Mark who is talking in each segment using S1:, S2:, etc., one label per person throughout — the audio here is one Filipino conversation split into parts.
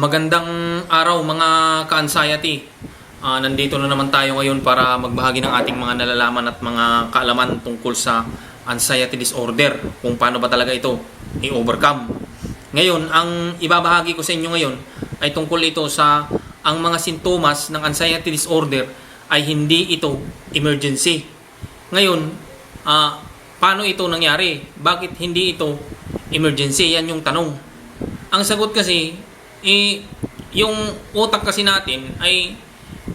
S1: Magandang araw mga ka-anxiety. Ah, nandito na naman tayo ngayon para magbahagi ng ating mga nalalaman at mga kaalaman tungkol sa anxiety disorder. Kung paano ba talaga ito i-overcome. Ngayon, ang ibabahagi ko sa inyo ngayon ay tungkol ito sa ang mga sintomas ng anxiety disorder ay hindi ito emergency. Ngayon, ah, paano ito nangyari? Bakit hindi ito emergency? Yan yung tanong. Ang sagot kasi, eh, yung utak kasi natin ay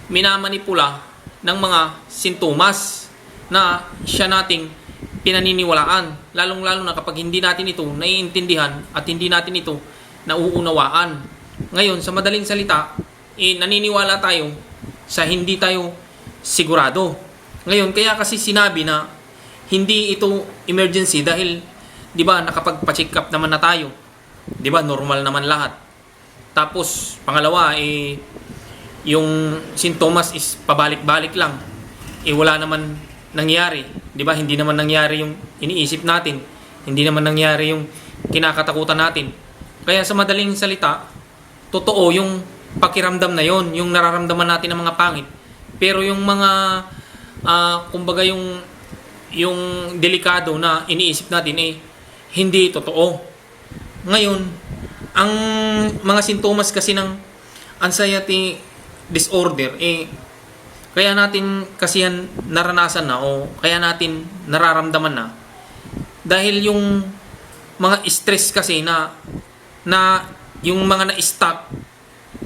S1: minamanipula ng mga sintomas na siya nating pinaniniwalaan. Lalong-lalo na kapag hindi natin ito naiintindihan at hindi natin ito nauunawaan. Ngayon, sa madaling salita, eh, naniniwala tayo sa hindi tayo sigurado. Ngayon, kaya kasi sinabi na hindi ito emergency dahil 'di ba nakapagpa-check up naman na tayo. 'Di ba normal naman lahat. Tapos pangalawa eh yung sintomas is pabalik-balik lang. Eh wala naman nangyari, 'di ba? Hindi naman nangyari yung iniisip natin. Hindi naman nangyari yung kinakatakutan natin. Kaya sa madaling salita, totoo yung pakiramdam na yon, yung nararamdaman natin ng mga pangit. Pero yung mga ah, kumbaga yung yung delikado na iniisip natin eh hindi totoo. Ngayon, ang mga sintomas kasi ng anxiety disorder eh kaya natin kasi yan naranasan na o kaya natin nararamdaman na. Dahil yung mga stress kasi na na yung mga na-stop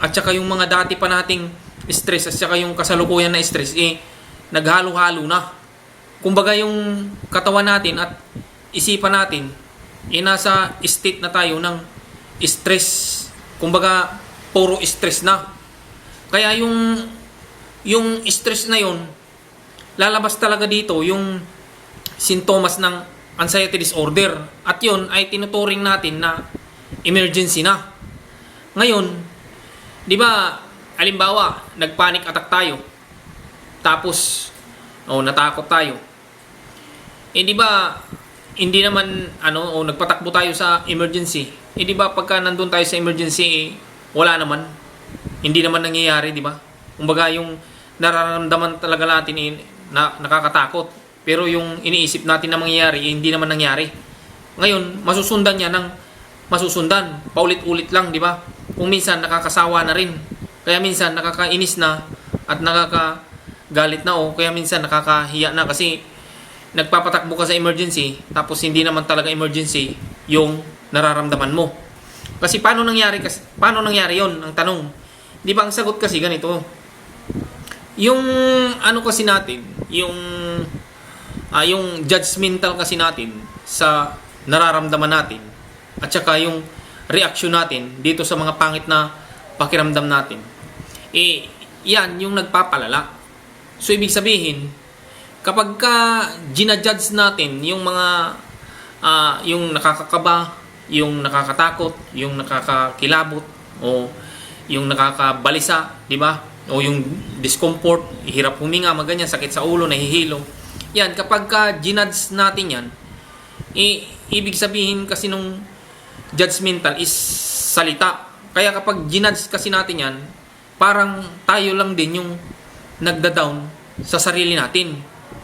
S1: at saka yung mga dati pa nating stress at saka yung kasalukuyan na stress eh naghalo-halo na. Kumbaga yung katawan natin at isipan natin eh nasa state na tayo ng stress. Kumbaga puro stress na. Kaya yung yung stress na yon lalabas talaga dito yung sintomas ng anxiety disorder. At yon ay tinuturing natin na emergency na. Ngayon di ba alimbawa nagpanic attack tayo. Tapos o natakot tayo. Eh di ba hindi naman ano o nagpatakbo tayo sa emergency. Eh di ba pagka nandun tayo sa emergency eh, wala naman. Hindi naman nangyayari di ba? Kumbaga yung nararamdaman talaga natin eh, na nakakatakot. Pero yung iniisip natin na mangyayari eh, hindi naman nangyari. Ngayon masusundan niya ng masusundan. Paulit-ulit lang di ba? Kung minsan nakakasawa na rin. Kaya minsan nakakainis na at nakakagalit na o kaya minsan nakakahiya na. Kasi nagpapatakbo ka sa emergency tapos hindi naman talaga emergency yung nararamdaman mo. Kasi paano nangyari kasi paano nangyari 'yon? Ang tanong. 'Di ba ang sagot kasi ganito. Yung ano kasi natin, yung ah, yung judgmental kasi natin sa nararamdaman natin at saka yung reaction natin dito sa mga pangit na pakiramdam natin. Eh yan yung nagpapalala. So ibig sabihin, kapag ka ginajudge natin yung mga ah, yung nakakakaba, yung nakakatakot, yung nakakakilabot o yung nakakabalisa, di ba? O yung discomfort, hirap huminga, maganyan, sakit sa ulo, nahihilo. Yan, kapag ka ginudge natin yan, i- ibig sabihin kasi nung judgmental is salita. Kaya kapag ginudge kasi natin yan, parang tayo lang din yung nagda-down sa sarili natin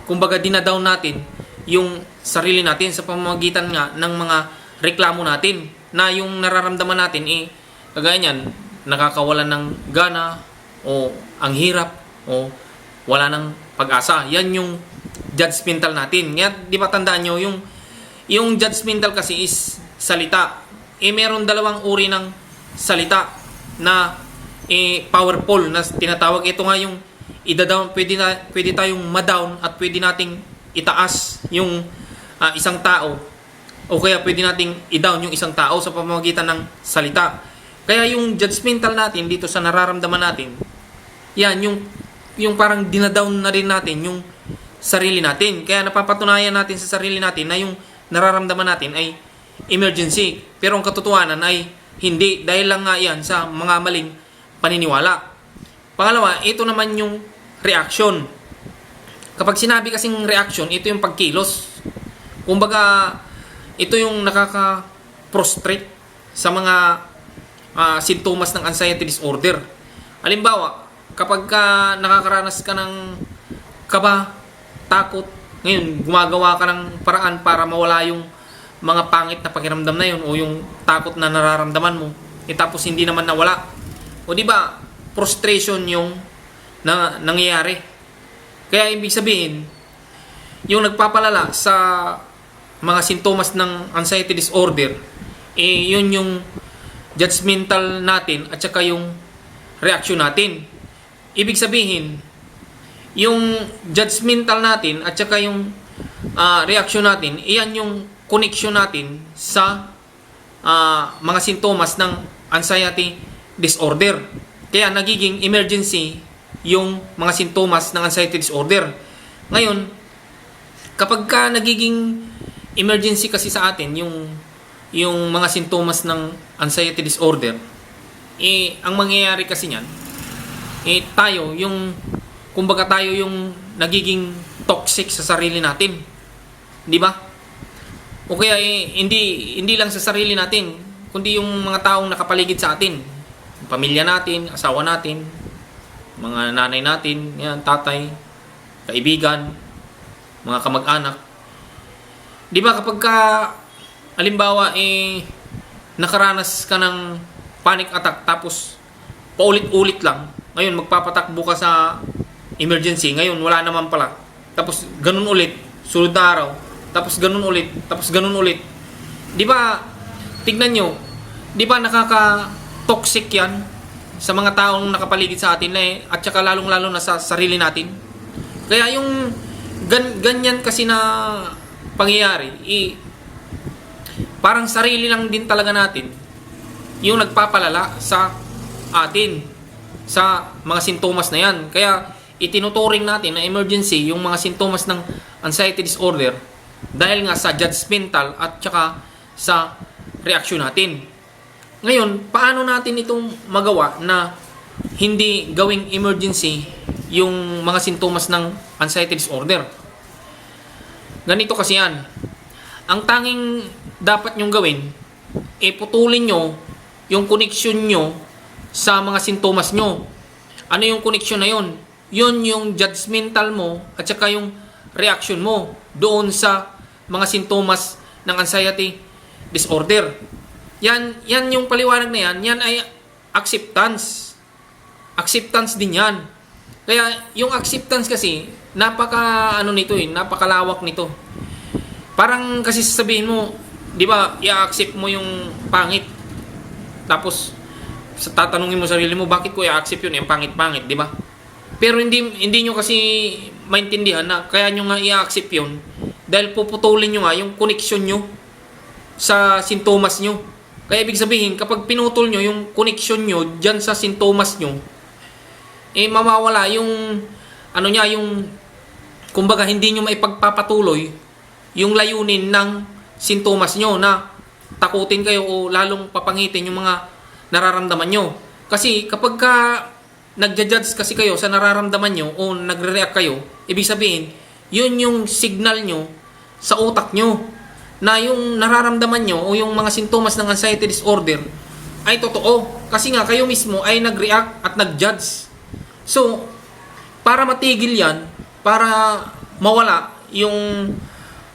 S1: kumbaga dinadown natin yung sarili natin sa pamamagitan nga ng mga reklamo natin na yung nararamdaman natin eh kagaya niyan nakakawalan ng gana o ang hirap o wala ng pag-asa. Yan yung judgmental natin. Kaya di ba tandaan nyo yung yung judgmental kasi is salita. Eh meron dalawang uri ng salita na eh, powerful na tinatawag. Ito nga yung ida-down, pwede, na, pwede tayong ma-down at pwede nating itaas yung ah, isang tao o kaya pwede nating i-down yung isang tao sa pamamagitan ng salita. Kaya yung judgmental natin dito sa nararamdaman natin, yan, yung, yung parang dinadown na rin natin yung sarili natin. Kaya napapatunayan natin sa sarili natin na yung nararamdaman natin ay emergency. Pero ang katotohanan ay hindi dahil lang nga yan sa mga maling paniniwala. Pangalawa, ito naman yung reaction. Kapag sinabi kasing reaction, ito yung pagkilos. Kumbaga, ito yung nakaka-prostrate sa mga ah, sintomas ng anxiety disorder. Halimbawa, kapag ka nakakaranas ka ng kaba, takot, ngayon gumagawa ka ng paraan para mawala yung mga pangit na pakiramdam na yun o yung takot na nararamdaman mo, eh tapos hindi naman nawala. O di ba, frustration yung na, nangyayari. Kaya ibig sabihin, yung nagpapalala sa mga sintomas ng anxiety disorder, eh yun yung judgmental natin at saka yung reaction natin. Ibig sabihin, yung judgmental natin at saka yung ah, reaction natin, iyan yung connection natin sa ah, mga sintomas ng anxiety disorder. Kaya nagiging emergency yung mga sintomas ng anxiety disorder. Ngayon, kapag ka nagiging emergency kasi sa atin yung yung mga sintomas ng anxiety disorder, eh ang mangyayari kasi niyan, eh tayo yung kumbaga tayo yung nagiging toxic sa sarili natin. 'Di ba? O kaya eh, hindi hindi lang sa sarili natin, kundi yung mga taong nakapaligid sa atin. Pamilya natin, asawa natin, mga nanay natin, yan, tatay, kaibigan, mga kamag-anak. 'Di ba kapag ka halimbawa eh nakaranas ka ng panic attack tapos paulit-ulit lang. Ngayon magpapatakbo ka sa emergency, ngayon wala naman pala. Tapos ganun ulit, sunod na araw. Tapos ganun ulit, tapos ganun ulit. 'Di ba? Tignan nyo, 'di ba nakaka-toxic 'yan sa mga taong nakapaligid sa atin eh, at saka lalong-lalo na sa sarili natin. Kaya yung gan, ganyan kasi na pangyayari, eh, parang sarili lang din talaga natin yung nagpapalala sa atin sa mga sintomas na yan. Kaya itinuturing natin na emergency yung mga sintomas ng anxiety disorder dahil nga sa judgmental at saka sa reaksyon natin. Ngayon, paano natin itong magawa na hindi gawing emergency yung mga sintomas ng anxiety disorder? Ganito kasi yan. Ang tanging dapat nyong gawin, e putulin nyo yung connection nyo sa mga sintomas nyo. Ano yung connection na yon? Yun yung judgmental mo at saka yung reaction mo doon sa mga sintomas ng anxiety disorder. Yan, yan yung paliwanag na yan, yan ay acceptance. Acceptance din yan. Kaya yung acceptance kasi, napaka ano nito eh, napakalawak nito. Parang kasi sasabihin mo, 'di ba, i-accept mo yung pangit. Tapos sa tatanungin mo sarili mo, bakit ko i-accept yun? Yung pangit-pangit, 'di ba? Pero hindi hindi nyo kasi maintindihan na kaya nyo nga i-accept yun dahil puputulin nyo nga yung connection nyo sa sintomas nyo. Kaya ibig sabihin, kapag pinutol nyo yung connection nyo dyan sa sintomas nyo, eh mamawala yung ano niya, yung kumbaga hindi nyo maipagpapatuloy yung layunin ng sintomas nyo na takutin kayo o lalong papangitin yung mga nararamdaman nyo. Kasi kapag ka nagja-judge kasi kayo sa nararamdaman nyo o nagre-react kayo, ibig sabihin, yun yung signal nyo sa utak nyo na yung nararamdaman nyo o yung mga sintomas ng anxiety disorder ay totoo. Kasi nga kayo mismo ay nag-react at nag-judge. So, para matigil yan, para mawala yung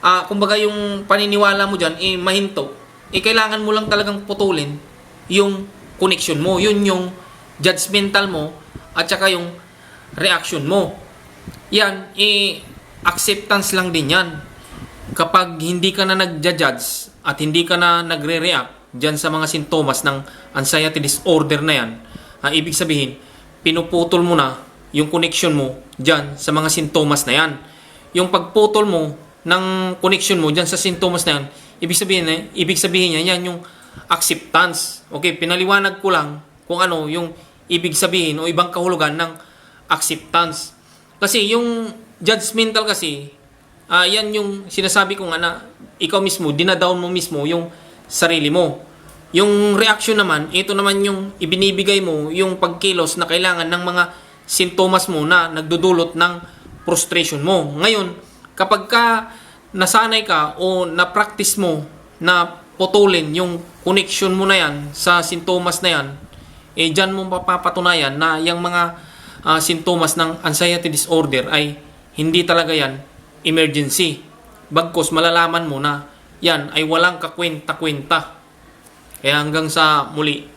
S1: ah kumbaga yung paniniwala mo diyan eh mahinto. Eh kailangan mo lang talagang putulin yung connection mo, yun yung judgmental mo at saka yung reaction mo. Yan eh acceptance lang din yan. Kapag hindi ka na nagja-judge at hindi ka na nagre-react diyan sa mga sintomas ng anxiety disorder na yan, ah, ibig sabihin, pinuputol mo na yung connection mo diyan sa mga sintomas na yan. Yung pagputol mo ng connection mo diyan sa sintomas na yan, ibig sabihin eh, ibig sabihin niya yan yung acceptance. Okay, pinaliwanag ko lang kung ano yung ibig sabihin o ibang kahulugan ng acceptance. Kasi yung judgmental kasi, ah yan yung sinasabi ko nga na ikaw mismo, dinadown mo mismo yung sarili mo. Yung reaction naman, ito naman yung ibinibigay mo, yung pagkilos na kailangan ng mga sintomas mo na nagdudulot ng frustration mo. Ngayon, kapag ka nasanay ka o na-practice mo na putulin yung connection mo na yan sa sintomas na yan, eh dyan mo mapapatunayan na yung mga ah, sintomas ng anxiety disorder ay hindi talaga yan emergency. Bagkos malalaman mo na yan ay walang kakwenta-kwenta. Kaya hanggang sa muli,